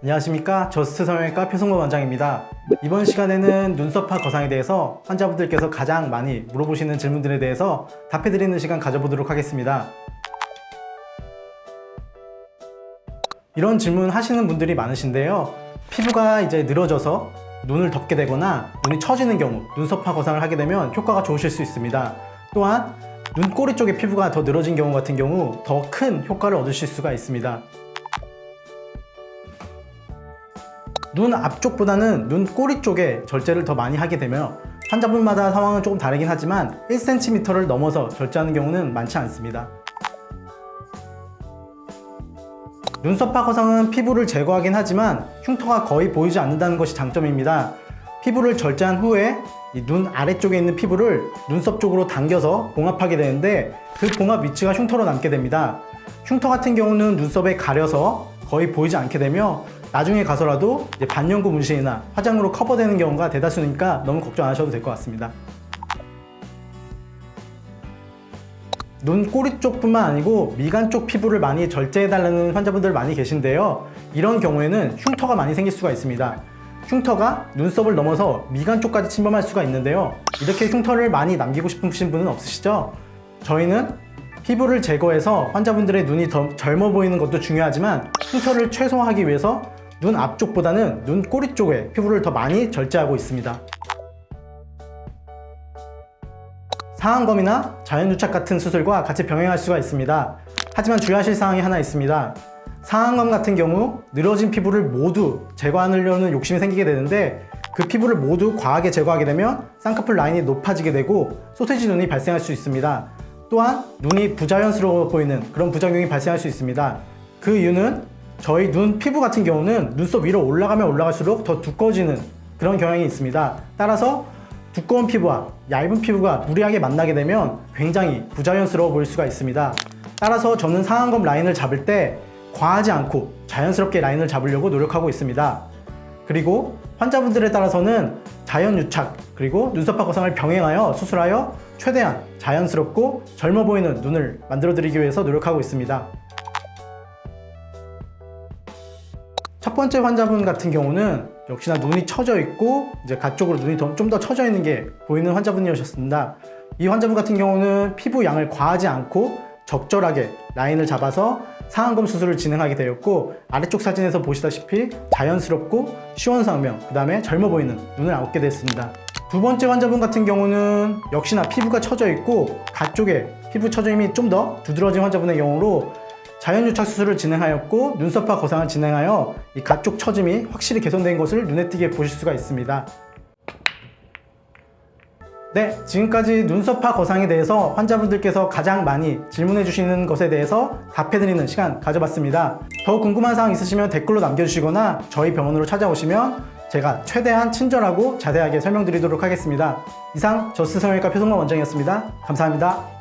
안녕하십니까? 저스트 성형외과 표승범 원장입니다. 이번 시간에는 눈썹파 거상에 대해서 환자분들께서 가장 많이 물어보시는 질문들에 대해서 답해드리는 시간 가져보도록 하겠습니다. 이런 질문 하시는 분들이 많으신데요. 피부가 이제 늘어져서 눈을 덮게 되거나 눈이 처지는 경우 눈썹파 거상을 하게 되면 효과가 좋으실 수 있습니다. 또한 눈꼬리 쪽에 피부가 더 늘어진 경우 같은 경우 더 큰 효과를 얻으실 수가 있습니다 눈 앞쪽보다는 눈 꼬리 쪽에 절제를 더 많이 하게 되며 환자분마다 상황은 조금 다르긴 하지만 1cm를 넘어서 절제하는 경우는 많지 않습니다. 눈썹파 거상은 피부를 제거하긴 하지만 흉터가 거의 보이지 않는다는 것이 장점입니다. 피부를 절제한 후에 이눈 아래쪽에 있는 피부를 눈썹 쪽으로 당겨서 봉합하게 되는데 그 봉합 위치가 흉터로 남게 됩니다. 흉터 같은 경우는 눈썹에 가려서 거의 보이지 않게 되며 나중에 가서라도 반영구 문신이나 화장으로 커버되는 경우가 대다수니까 너무 걱정 안 하셔도 될 것 같습니다. 눈 꼬리 쪽뿐만 아니고 미간 쪽 피부를 많이 절제해달라는 환자분들 많이 계신데요. 이런 경우에는 흉터가 많이 생길 수가 있습니다. 흉터가 눈썹을 넘어서 미간 쪽까지 침범할 수가 있는데요. 이렇게 흉터를 많이 남기고 싶으신 분은 없으시죠? 저희는 피부를 제거해서 환자분들의 눈이 더 젊어 보이는 것도 중요하지만 흉터를 최소화하기 위해서 눈 앞쪽보다는 눈 꼬리 쪽에 피부를 더 많이 절제하고 있습니다. 상안검이나 자연유착 같은 수술과 같이 병행할 수가 있습니다. 하지만 주의하실 사항이 하나 있습니다. 상안검 같은 경우 늘어진 피부를 모두 제거하려는 욕심이 생기게 되는데 그 피부를 모두 과하게 제거하게 되면 쌍꺼풀 라인이 높아지게 되고 소세지 눈이 발생할 수 있습니다. 또한 눈이 부자연스러워 보이는 그런 부작용이 발생할 수 있습니다. 그 이유는 저희 눈 피부 같은 경우는 눈썹 위로 올라가면 올라갈수록 더 두꺼워지는 그런 경향이 있습니다. 따라서 두꺼운 피부와 얇은 피부가 무리하게 만나게 되면 굉장히 부자연스러워 보일 수가 있습니다. 따라서 저는 상안검 라인을 잡을 때 과하지 않고 자연스럽게 라인을 잡으려고 노력하고 있습니다. 그리고 환자분들에 따라서는 자연 유착 그리고 눈썹파 거상을 병행하여 수술하여 최대한 자연스럽고 젊어 보이는 눈을 만들어 드리기 위해서 노력하고 있습니다. 첫 번째 환자분 같은 경우는 역시나 눈이 처져 있고 이제 가쪽으로 눈이 좀 더 처져 있는 게 보이는 환자분이셨습니다. 이 환자분 같은 경우는 피부 양을 과하지 않고 적절하게 라인을 잡아서 상안검 수술을 진행하게 되었고 아래쪽 사진에서 보시다시피 자연스럽고 시원상명 그 다음에 젊어 보이는 눈을 얻게 됐습니다. 두 번째 환자분 같은 경우는 역시나 피부가 처져 있고 가쪽에 피부 처짐이 좀 더 두드러진 환자분의 경우로 자연유착 수술을 진행하였고 눈썹파 거상을 진행하여 이 가쪽 처짐이 확실히 개선된 것을 눈에 띄게 보실 수가 있습니다. 네, 지금까지 눈썹파 거상에 대해서 환자분들께서 가장 많이 질문해 주시는 것에 대해서 답해드리는 시간 가져봤습니다. 더 궁금한 사항 있으시면 댓글로 남겨주시거나 저희 병원으로 찾아오시면 제가 최대한 친절하고 자세하게 설명드리도록 하겠습니다. 이상 저스 성형외과 표성만 원장이었습니다. 감사합니다.